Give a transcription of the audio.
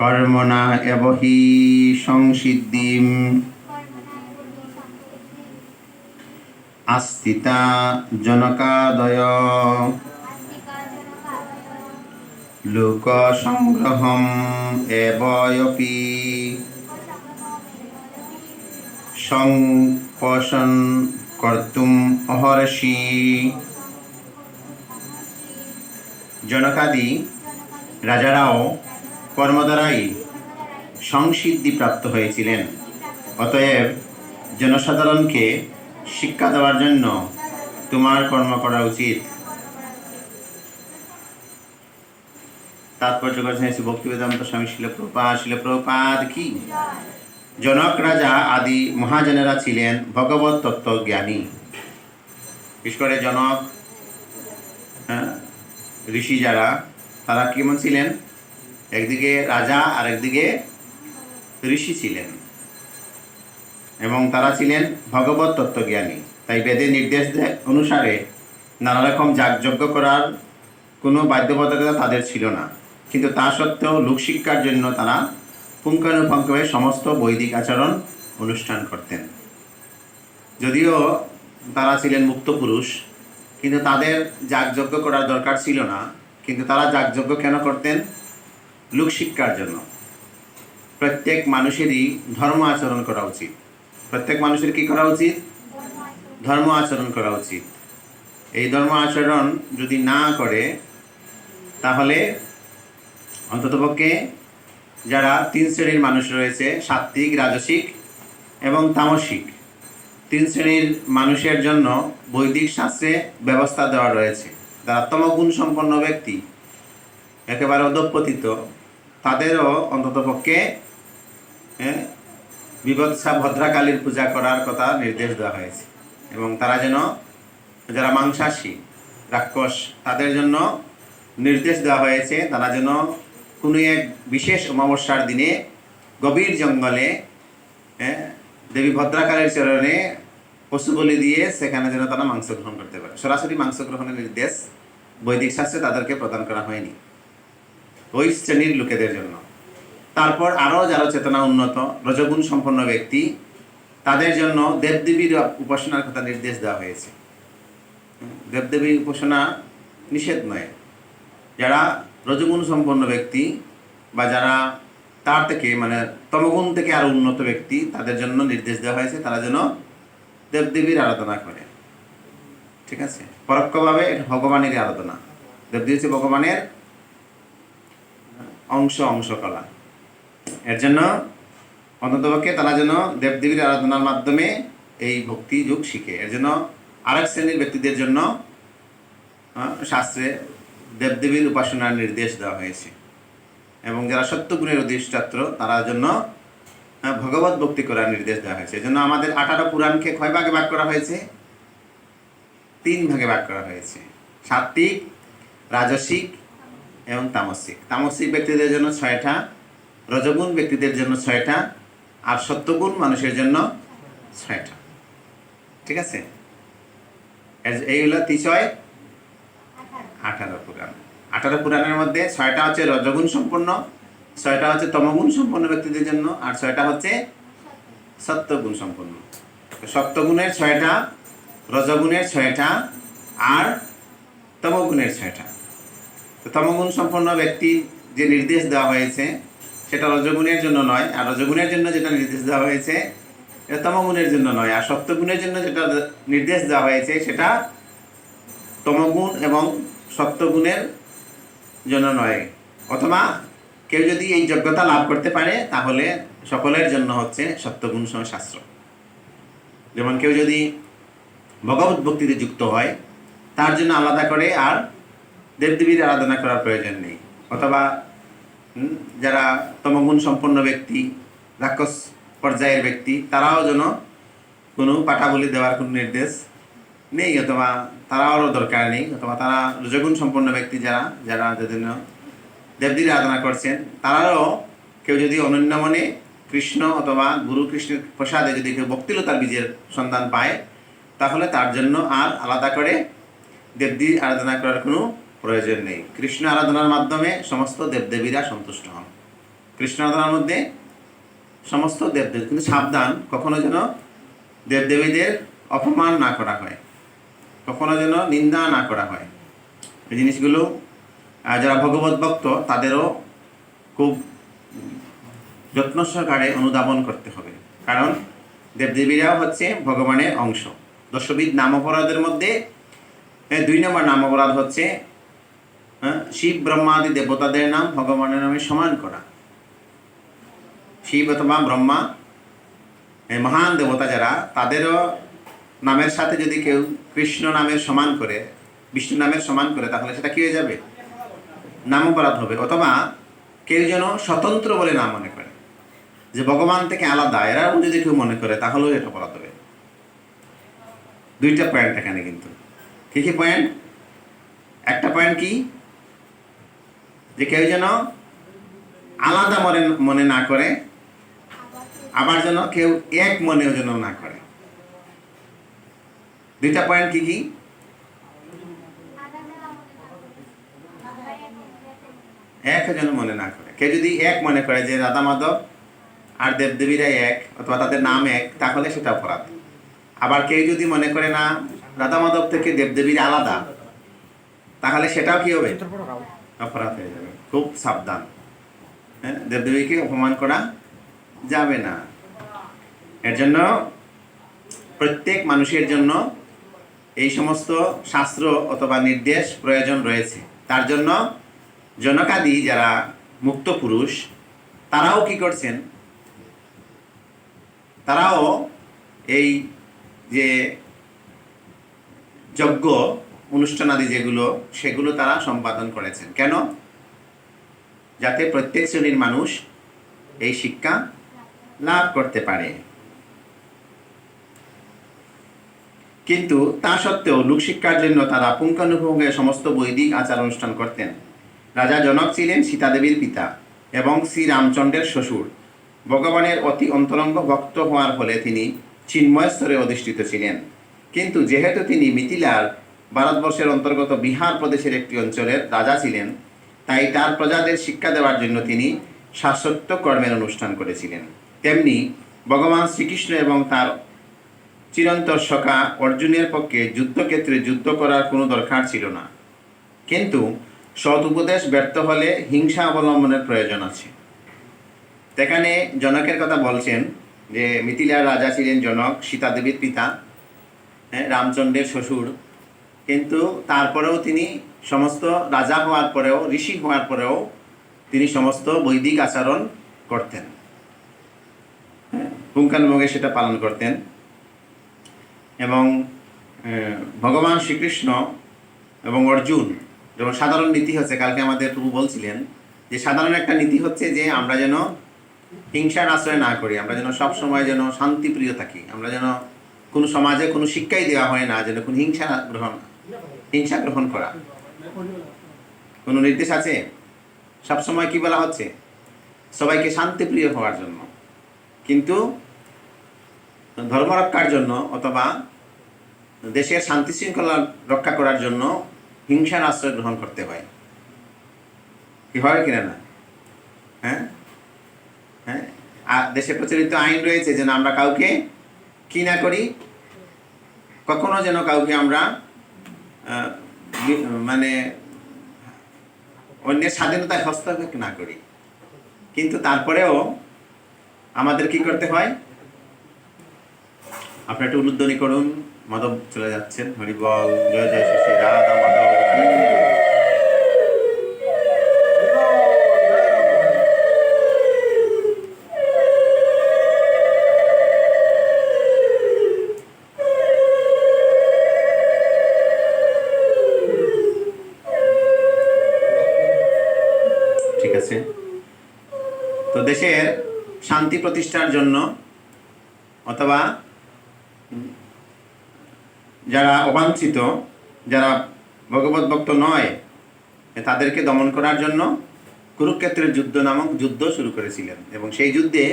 কর্মণা এব হি সংসিদ্ধিম। আস্থিতা জনকাদয়। লোকসংগ্রহম এবয়পি। সংপোষণ কর্তুম অহর্ষি। জনকাদি রাজারাও কর্ম দ্বারাই সংসিদ্ধি প্রাপ্ত হয়েছিলেন। অতএব জনসাধারণকে শিক্ষা দেওয়ার জন্য তোমার কর্ম করা উচিত। তাৎপর্য করেছেন শ্রী ভক্তিবেদান্ত স্বামী শিল প্রপাত শিল প্রপাত কি? জনক রাজা আদি মহাজনেরা ছিলেন ভগবত তত্ত্ব জ্ঞানী বিশেষ করে জনক হ্যাঁ, ঋষি যারা তারা কেমন ছিলেন? একদিকে রাজা আর একদিকে ঋষি ছিলেন। এবং তারা ছিলেন ভগবত তত্ত্বজ্ঞানী। তাই বেদের নির্দেশ অনুসারে নানা রকম যাগযজ্ঞ করার কোনো বাধ্যবাধকতা তাদের ছিল না। কিন্তু তা সত্ত্বেও লোকশিক্ষার জন্য তারা পুঙ্খানুপুঙ্খভাবে সমস্ত বৈদিক আচরণ অনুষ্ঠান করতেন। যদিও তারা ছিলেন মুক্ত পুরুষ, কিন্তু তাদের যাগযজ্ঞ করার দরকার ছিল না। কিন্তু তারা যাগযজ্ঞ কেন করতেন? লোকশিক্ষার জন্য। প্রত্যেক মানুষেরই ধর্ম আচরণ করা উচিত। প্রত্যেক মানুষের কি করা উচিত? ধর্ম আচরণ করা উচিত। এই ধর্ম আচরণ যদি না করে, তাহলে অন্ততপক্ষে যারা তিন শ্রেণির মানুষ রয়েছে, সাত্ত্বিক, রাজসিক এবং তামসিক, তিন শ্রেণির মানুষের জন্য বৈদিক শাস্ত্রে ব্যবস্থা দেওয়া রয়েছে। যারা তমগুণ সম্পন্ন ব্যক্তি, একেবারে অধপতিত তাদেরও অন্ততপক্ষে বিভৎসা ভদ্রাকালীর পূজা করার কথা নির্দেশ দেওয়া হয়েছে। এবং তারা যেন, যারা মাংসাশী, রাক্ষস, তাদের জন্য নির্দেশ দেওয়া হয়েছে, তারা যেন কোনো এক বিশেষ অমাবস্যার দিনে গভীর জঙ্গলে দেবী ভদ্রাকালের চরণে পশু বলি দিয়ে সেখানে যেন তারা মাংস গ্রহণ করতে পারে। সরাসরি মাংস গ্রহণের নির্দেশ বৈদিক শাস্ত্রে তাদেরকে প্রদান করা হয়নি। ওই শ্রেণির লোকেদের জন্য। তারপর আরও যারা চেতনা উন্নত, রজগুণ সম্পন্ন ব্যক্তি, তাদের জন্য দেবদেবীর উপাসনার কথা নির্দেশ দেওয়া হয়েছে। দেবদেবীর উপাসনা নিষেধ নয় যারা রজগুণ সম্পন্ন ব্যক্তি বা যারা তার থেকে মানে তমগুণ থেকে আরও উন্নত ব্যক্তি, তাদের জন্য নির্দেশ দেওয়া হয়েছে, তারা যেন দেবদেবীর আরাধনা করে। ঠিক আছে? পরোক্ষভাবে এটা ভগবানেরই আরাধনা। দেবদেবী হচ্ছে ভগবানের অংশ অংশ করা। এর জন্য অন্ততপক্ষে তারা যেন দেবদেবীর আরাধনার মাধ্যমে এই ভক্তি যুগ শিখে। এর জন্য আরেক শ্রেণির ব্যক্তিদের জন্য শাস্ত্রে দেবদেবীর উপাসনার নির্দেশ দেওয়া হয়েছে। এবং যারা সত্যগুণের অধিষ্ঠাত্র তারা জন্য ভগবত ভক্তি করার নির্দেশ দেওয়া হয়েছে। এজন্য আমাদের আঠারো পুরাণকে কয় ভাগে ভাগ করা হয়েছে? তিন ভাগে ভাগ করা হয়েছে। সাত্বিক রাজসিক এবং তামসিক। তামসিক ব্যক্তিদের জন্য ছয়টা, রজগুণ ব্যক্তিদের জন্য ছয়টা, আর সত্যগুণ মানুষের জন্য ছয়টা। ঠিক আছে? এই হলো তিছয় আঠারো পুরাণ। আঠারো পুরাণের মধ্যে ছয়টা হচ্ছে রজগুণ সম্পন্ন, ছয়টা হচ্ছে তমগুণ সম্পন্ন ব্যক্তিদের জন্য, আর ছয়টা হচ্ছে সত্যগুণ সম্পন্ন। তো সত্যগুণের ছয়টা, রজগুণের ছয়টা, আর তমগুণের ছয়টা। তো তমগুণ সম্পন্ন ব্যক্তি যে নির্দেশ দেওয়া হয়েছে, সেটা রজগুণের জন্য নয়, আর রজগুণের জন্য যেটা নির্দেশ দেওয়া হয়েছে, এটা তমগুণের জন্য নয়, আর সত্যগুণের জন্য যেটা নির্দেশ দেওয়া হয়েছে, সেটা তমগুণ এবং সত্যগুণের জন্য নয়। অথবা কেউ যদি এই যোগ্যতা লাভ করতে পারে, তাহলে সকলের জন্য হচ্ছে সহ শাস্ত্র। যেমন কেউ যদি ভগবত ভক্তিতে যুক্ত হয়, তার জন্য আলাদা করে আর দেবদেবীর আরাধনা করার প্রয়োজন নেই। অথবা যারা তমগুণ সম্পন্ন ব্যক্তি, রাক্ষস পর্যায়ের ব্যক্তি, তারাও যেন কোনো পাঠাবলি দেওয়ার কোনো নির্দেশ নেই, অথবা তারাও দরকার নেই, অথবা তারা রজগুণ সম্পন্ন ব্যক্তি যারা যারা যাদের দেবদেবীর আরাধনা করছেন তারাও কেউ যদি অনন্য মনে কৃষ্ণ অথবা গুরু কৃষ্ণের প্রসাদে যদি কেউ ভক্তিলতার বীজের সন্ধান পায়, তাহলে তার জন্য আর আলাদা করে দেবদেবীর আরাধনা করার কোনো প্রয়োজন নেই। কৃষ্ণ আরাধনার মাধ্যমে সমস্ত দেবদেবীরা সন্তুষ্ট হন। কৃষ্ণ আরাধনার মধ্যে সমস্ত দেবদেব, কিন্তু সাবধান, কখনো যেন দেবদেবীদের অপমান না করা হয়। কখনো যেন নিন্দা না করা হয়। এই জিনিসগুলো যারা ভগবত ভক্ত, তাদেরও খুব যত্ন সহকারে অনুধাবন করতে হবে। কারণ দেবদেবীরাও হচ্ছে ভগবানের অংশ। দশবিধ নাম অপরাধের মধ্যে দুই নম্বর নাম অপরাধ হচ্ছে শিব ব্রহ্মাদি দেবতাদের নাম ভগবানের নামে সমান করা। শিব অথবা ব্রহ্মা মহান দেবতা যারা, তাদেরও নামের সাথে যদি কেউ কৃষ্ণ নামের সমান করে, বিষ্ণু নামের সমান করে, তাহলে সেটা কি হয়ে যাবে? নাম অপরাধ হবে। অথবা কেউ যেন স্বতন্ত্র বলে না মনে করে। যে ভগবান থেকে আলাদা, এরাও যদি কেউ মনে করে, তাহলেও এটা অপরাধ হবে। দুইটা পয়েন্ট এখানে কিন্তু। কি কি পয়েন্ট একটা পয়েন্ট কি? যে কেউ যেন আলাদা মনে মনে না করে, আবার যেন কেউ এক মনেও যেন না করে। দুইটা পয়েন্ট কি কি? এক যেন মনে না করে। কেউ যদি এক মনে করে যে রাধা মাধব আর দেবদেবীরা এক অথবা তাদের নাম এক, তাহলে সেটা অপরাধ। আবার কেউ যদি মনে করে না রাধা মাধব থেকে দেবদেবীর আলাদা, তাহলে সেটাও কি হবে? অপরাধ হয়ে যাবে। খুব সাবধান। হ্যাঁ? দেবদেবীকে অপমান করা যাবে না। এর জন্য প্রত্যেক মানুষের জন্য এই সমস্ত শাস্ত্র অথবা নির্দেশ প্রয়োজন রয়েছে। তার জন্য জনকাদি যারা মুক্ত পুরুষ, তারাও কি করছেন? তারাও এই যে যজ্ঞ অনুষ্ঠানাদি যেগুলো, সেগুলো তারা সম্পাদন করেছেন। কেন? যাতে প্রত্যেক শ্রেণির মানুষ এই শিক্ষা লাভ করতে পারে। কিন্তু তা সত্ত্বেও লোকশিক্ষার জন্য তারা পুঙ্খানুপুঙ্খে সমস্ত বৈদিক আচার অনুষ্ঠান করতেন। রাজা জনক ছিলেন সীতাদেবীর পিতা এবং শ্রীরামচন্দ্রের শ্বশুর। ভগবানের অতি অন্তরঙ্গ ভক্ত হওয়ার ফলে তিনি চিন্ময় স্তরে অধিষ্ঠিত ছিলেন। কিন্তু যেহেতু তিনি মিথিলার ভারতবর্ষের অন্তর্গত বিহার প্রদেশের একটি অঞ্চলের রাজা ছিলেন তাই তার প্রজাদের শিক্ষা দেওয়ার জন্য তিনি শাশ্বত কর্মের অনুষ্ঠান করেছিলেন। তেমনি ভগবান শ্রীকৃষ্ণ এবং তার চিরন্তর সখা অর্জুনের পক্ষে যুদ্ধক্ষেত্রে যুদ্ধ করার কোনো দরকার ছিল না। কিন্তু সৎ উপদেশ ব্যর্থ হলে হিংসা অবলম্বনের প্রয়োজন আছে। সেখানে জনকের কথা বলছেন যে মিথিলার রাজা ছিলেন জনক সীতাদেবীর পিতা হ্যাঁ, রামচন্দ্রের শ্বশুর। কিন্তু তারপরেও তিনি সমস্ত রাজা হওয়ার পরেও ঋষি হওয়ার পরেও তিনি সমস্ত বৈদিক আচরণ করতেন। হ্যাঁ, পুঙ্খানুপুঙ্খে সেটা পালন করতেন। এবং ভগবান শ্রীকৃষ্ণ এবং অর্জুন যেমন সাধারণ নীতি হচ্ছে কালকে আমাদের প্রভু বলছিলেন যে সাধারণ একটা নীতি হচ্ছে যে আমরা যেন হিংসার আশ্রয় না করি আমরা যেন সব সময় যেন শান্তিপ্রিয় থাকি আমরা যেন কোনো সমাজে কোনো শিক্ষাই দেওয়া হয় না যেন কোনো হিংসা গ্রহণ হিংসা গ্রহণ করা। কোনো নির্দেশ আছে? সব সময় কি বলা হচ্ছে? সবাইকে শান্তিপ্রিয় হওয়ার জন্য। কিন্তু ধর্ম রক্ষার জন্য অথবা দেশের শান্তি শৃঙ্খলা রক্ষা করার জন্য হিংসার আশ্রয় গ্রহণ করতে হয়। কি হয় কিনা না হ্যাঁ? হ্যাঁ? আর দেশে প্রচলিত আইন রয়েছে যেন আমরা কাউকে কি না করি? কখনো যেন কাউকে আমরা মানে অন্যের স্বাধীনতায় হস্তক্ষেপ না করি। কিন্তু তারপরেও আমাদের কি করতে হয়? আপনার একটু উলুধ্বনি করুন। মাধব চলে যাচ্ছেন। হরিবল। জয় জয় শ্রী রাধা মাধব। আছে তো দেশের শান্তি প্রতিষ্ঠার জন্য অথবা যারা অবাঞ্ছিত, যারা ভগবত ভক্ত নয় তাদেরকে দমন করার জন্য কুরুক্ষেত্রের যুদ্ধ নামক যুদ্ধ শুরু করেছিলেন এবং সেই যুদ্ধে